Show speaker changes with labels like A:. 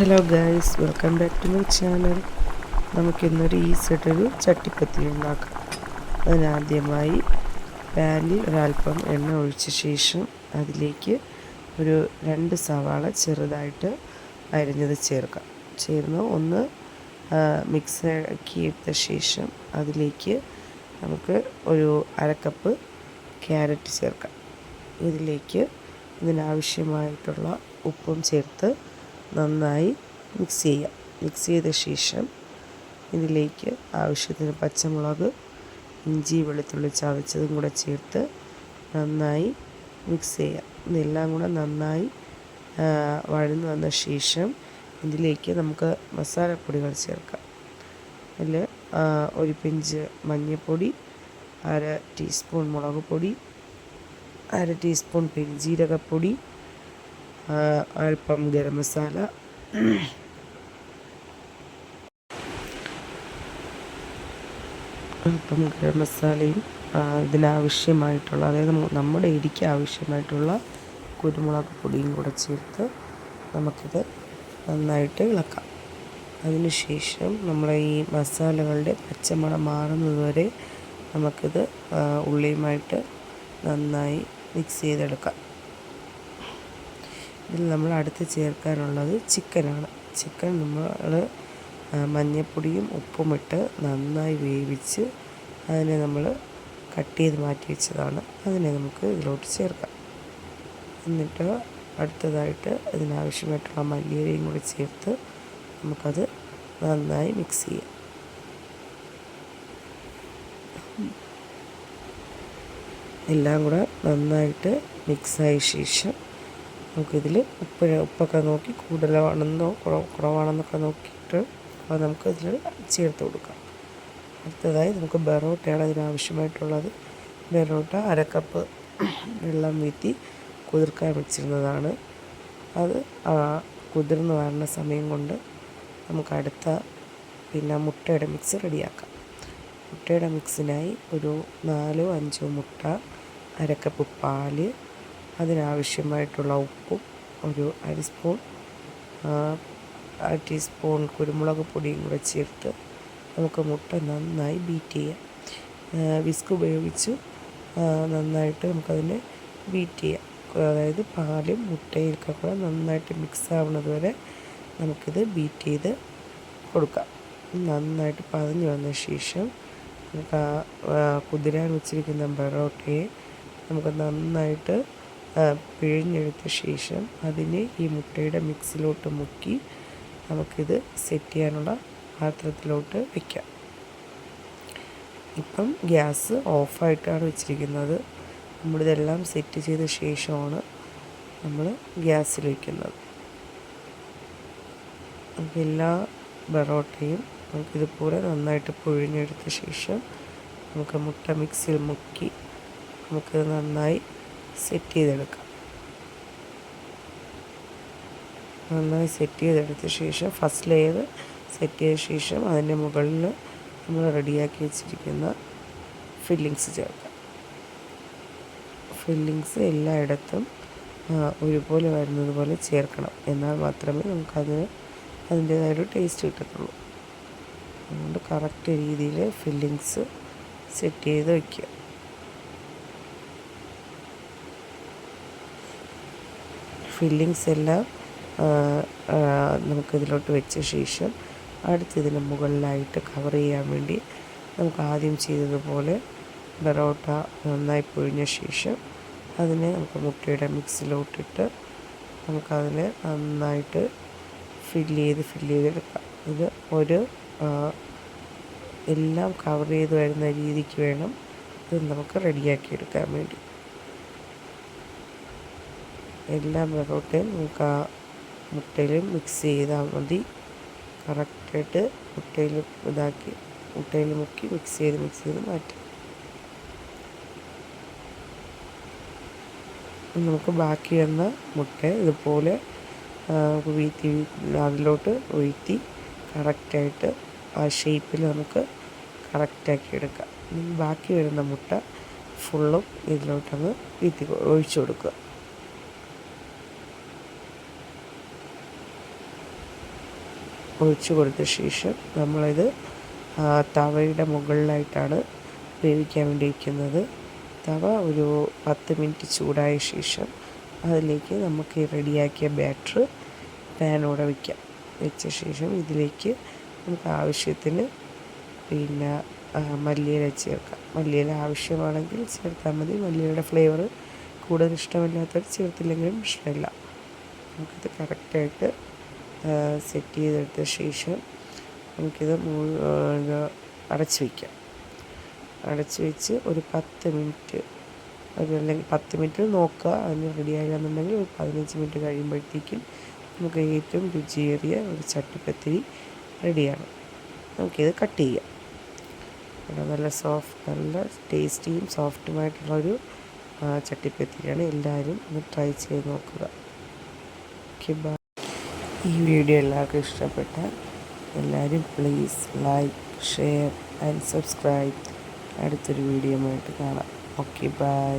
A: Hello guys welcome back to my channel നമുക്കിന്നൊരു ഈസിട്ടൊരു ചട്ടിപ്പത്തി ഉണ്ടാക്കാം. അതിനാദ്യമായി പാനിൽ ഒരല്പം എണ്ണ ഒഴിച്ച ശേഷം അതിലേക്ക് ഒരു രണ്ട് സവാള ചെറുതായിട്ട് അരിഞ്ഞത് ചേർക്കാം. ചേർന്ന് ഒന്ന് മിക്സ് ആക്കി എടുത്ത ശേഷം അതിലേക്ക് നമുക്ക് ഒരു അരക്കപ്പ് ക്യാരറ്റ് ചേർക്കാം. ഇതിലേക്ക് ഇതിനാവശ്യമായിട്ടുള്ള ഉപ്പും ചേർത്ത് നന്നായി മിക്സ് ചെയ്യാം. മിക്സ് ചെയ്ത ശേഷം ഇതിലേക്ക് ആവശ്യത്തിന് പച്ചമുളക് ഇഞ്ചി വെളുത്തുള്ളി ചതച്ചതും കൂടെ ചേർത്ത് നന്നായി മിക്സ് ചെയ്യാം. ഇതെല്ലാം കൂടെ നന്നായി വഴന്നു വന്ന ശേഷം ഇതിലേക്ക് നമുക്ക് മസാലപ്പൊടികൾ ചേർക്കാം. അതിൽ ഒരു പിഞ്ച് മഞ്ഞൾപ്പൊടി അര ടീസ്പൂൺ മുളക് പൊടി അര ടീസ്പൂൺ പെരുംജീരകപ്പൊടി അല്പം ഗരം മസാല. അല്പം ഗരം മസാലയും ഇതിനാവശ്യമായിട്ടുള്ള അതായത് നമ്മുടെ ഇടിക്ക് ആവശ്യമായിട്ടുള്ള കുരുമുളക് പൊടിയും കൂടെ ചേർത്ത് നമുക്കിത് നന്നായിട്ട് ഇളക്കാം. അതിനുശേഷം നമ്മളെ ഈ മസാലകളുടെ പച്ചമണം മാറുന്നതുവരെ നമുക്കിത് ഉള്ളിയുമായിട്ട് നന്നായി മിക്സ് ചെയ്തെടുക്കാം. ഇതിൽ നമ്മൾ അടുത്ത് ചേർക്കാനുള്ളത് ചിക്കനാണ്. ചിക്കൻ നമ്മൾ മഞ്ഞൾപ്പൊടിയും ഉപ്പുമിട്ട് നന്നായി വേവിച്ച് അതിനെ നമ്മൾ കട്ട് ചെയ്ത് മാറ്റി വെച്ചതാണ്. അതിനെ നമുക്ക് ഇതിലോട്ട് ചേർക്കാം. എന്നിട്ട് അടുത്തതായിട്ട് ഇതിനാവശ്യമായിട്ടുള്ള മല്ലിയിലയും കൂടി ചേർത്ത് നമുക്കത് നന്നായി മിക്സ് ചെയ്യാം. എല്ലാം കൂടെ നന്നായിട്ട് മിക്സായ ശേഷം നമുക്കിതിൽ ഉപ്പ് ഉപ്പൊക്കെ നോക്കി കൂടുതലാണെന്നോ കുറവാണെന്നൊക്കെ നോക്കിയിട്ട് അത് നമുക്ക് ഇതിൽ ചേർത്ത് കൊടുക്കാം. അടുത്തതായി നമുക്ക് ബെറോട്ടയാണ് അതിനാവശ്യമായിട്ടുള്ളത്. ബെറോട്ട അരക്കപ്പ് വെള്ളം വീത്തി കുതിർക്കാൻ വെച്ചിരുന്നതാണ്. അത് കുതിർന്ന് വരണ സമയം കൊണ്ട് നമുക്ക് അടുത്ത പിന്നെ മുട്ടയുടെ മിക്സ് റെഡിയാക്കാം. മുട്ടയുടെ മിക്സിനായി ഒരു നാലോ അഞ്ചോ മുട്ട അരക്കപ്പ് പാൽ അതിനാവശ്യമായിട്ടുള്ള ഉപ്പും ഒരു അര സ്പൂൺ അര ടീസ്പൂൺ കുരുമുളക് പൊടിയും കൂടെ ചേർത്ത് നമുക്ക് മുട്ട നന്നായി ബീറ്റ് ചെയ്യാം. വിസ്ക് ഉപയോഗിച്ച് നന്നായിട്ട് നമുക്കതിനെ ബീറ്റ് ചെയ്യാം. അതായത് പാലും മുട്ടയും ഒക്കെ കൂടെ നന്നായിട്ട് മിക്സ് ആവുന്നത് വരെ നമുക്കിത് ബീറ്റ് ചെയ്ത് കൊടുക്കാം. നന്നായിട്ട് പതഞ്ഞു വന്ന ശേഷം നമുക്ക് ആ കുതിരാൻ വെച്ചിരിക്കുന്ന പൊറോട്ടയെ നമുക്ക് നന്നായിട്ട് പിഴിഞ്ഞെടുത്ത ശേഷം അതിനെ ഈ മുട്ടയുടെ മിക്സിലോട്ട് മുക്കി നമുക്കിത് സെറ്റ് ചെയ്യാനുള്ള പാത്രത്തിലോട്ട് വയ്ക്കാം ഇപ്പം ഗ്യാസ് ഓഫായിട്ടാണ് വെച്ചിരിക്കുന്നത്. നമ്മളിതെല്ലാം സെറ്റ് ചെയ്ത ശേഷമാണ് നമ്മൾ ഗ്യാസിൽ വയ്ക്കുന്നത് എല്ലാ ബറോട്ടയും നമുക്കിതുപോലെ നന്നായിട്ട് പുഴിഞ്ഞെടുത്ത ശേഷം നമുക്ക് മുട്ട മിക്സിയിൽ മുക്കി നമുക്ക് നന്നായി സെറ്റ് ചെയ്തെടുക്കാം. നന്നായി സെറ്റ് ചെയ്തെടുത്ത ശേഷം ഫസ്റ്റ് ലെയർ സെറ്റ് ചെയ്ത ശേഷം അതിന്റെ മുകളിൽ നമ്മൾ റെഡിയാക്കി വെച്ചിരിക്കുന്ന ഫില്ലിങ്സ് ചേർക്കാം. ഫില്ലിങ്സ് എല്ലായിടത്തും ഒരുപോലെ വരുന്നത് പോലെ ചേർക്കണം. എന്നാൽ മാത്രമേ നമുക്കതിന് അതിന്റേതായൊരു ടേസ്റ്റ് കിട്ടത്തുള്ളൂ. അതുകൊണ്ട് കറക്റ്റ് രീതിയിൽ ഫില്ലിങ്സ് സെറ്റ് ചെയ്ത് വയ്ക്കുക. ഫില്ലിങ്സ് എല്ലാം നമുക്കിതിലോട്ട് വെച്ച ശേഷം അടുത്തതിന് മുകളിലായിട്ട് കവർ ചെയ്യാൻ വേണ്ടി നമുക്ക് ആദ്യം ചെയ്തതുപോലെ ബറോട്ട നന്നായി പൊഴിഞ്ഞ ശേഷം അതിനെ നമുക്ക് മുട്ടയുടെ മിക്സിലോട്ടിട്ട് നമുക്കതിനെ നന്നായിട്ട് ഫില്ല് ചെയ്ത് ഫില്ല് ചെയ്തെടുക്കാം. ഇത് ഒരു എല്ലാം കവർ ചെയ്ത് വരുന്ന രീതിക്ക് വേണം ഇത് നമുക്ക് റെഡിയാക്കി എടുക്കാൻ വേണ്ടി. എല്ലാ പൊറോട്ടയും നമുക്ക് ആ മുട്ടയിൽ മിക്സ് ചെയ്താൽ മതി. കറക്റ്റായിട്ട് മുട്ടയിൽ ഇതാക്കി മുട്ടയിൽ മുക്കി മിക്സ് ചെയ്ത് മിക്സ് ചെയ്ത് മാറ്റി. നമുക്ക് ബാക്കി വന്ന മുട്ട ഇതുപോലെ വീഴ്ത്തി അതിലോട്ട് വീഴ്ത്തി കറക്റ്റായിട്ട് ആ ഷേപ്പിൽ നമുക്ക് കറക്റ്റാക്കി എടുക്കാം. ബാക്കി വരുന്ന മുട്ട ഫുള്ളും ഇതിലോട്ടങ്ങ് വീത്തി ഒഴിച്ചു കൊടുക്കുക. ഒഴിച്ചു കൊടുത്ത ശേഷം നമ്മളിത് തവയുടെ മുകളിലായിട്ടാണ് വേവിക്കാൻ വേണ്ടി വയ്ക്കുന്നത് തവ ഒരു പത്ത് മിനിറ്റ് ചൂടായ ശേഷം അതിലേക്ക് നമുക്ക് റെഡിയാക്കിയ ബാറ്റർ പാനോടെ വയ്ക്കാം വെച്ച ശേഷം ഇതിലേക്ക് നമുക്ക് ആവശ്യത്തിന് പിന്നെ മല്ലിയില ചേർക്കാം. മല്ലിയില ആവശ്യമാണെങ്കിൽ ചേർത്താൽ മതി. മല്ലിയുടെ ഫ്ലേവർ കൂടുതൽ ഇഷ്ടമില്ലാത്തവർ ചേർത്തില്ലെങ്കിലും പ്രശ്നമില്ല. നമുക്കിത് കറക്റ്റായിട്ട് സെറ്റ് ചെയ്തെടുത്ത ശേഷം നമുക്കിത് അടച്ച് വയ്ക്കാം അടച്ച് വെച്ച് ഒരു പത്ത് മിനിറ്റ് അല്ലെങ്കിൽ പത്ത് മിനിറ്റ് നോക്കുക. അതിന് റെഡി ആയില്ലെന്നുണ്ടെങ്കിൽ ഒരു പതിനഞ്ച് മിനിറ്റ് കഴിയുമ്പോഴത്തേക്കും നമുക്ക് ഏറ്റവും രുചിയേറിയ ഒരു ചട്ടിപ്പത്തിരി റെഡിയാണ് നമുക്കിത് കട്ട് ചെയ്യാം. ഇവിടെ നല്ല സോഫ്റ്റ് നല്ല ടേസ്റ്റിയും സോഫ്റ്റുമായിട്ടുള്ളൊരു ചട്ടിപ്പത്തിരിയാണ് എല്ലാവരും ഒന്ന് ട്രൈ ചെയ്ത് നോക്കുക. ഓക്കെ ബൈ ഈ വീഡിയോ എല്ലാവർക്കും ഇഷ്ടപ്പെട്ടാൽ എല്ലാവരും please like share and subscribe അടുത്തൊരു വീഡിയോ ആയിട്ട് കാണാം. Okay bye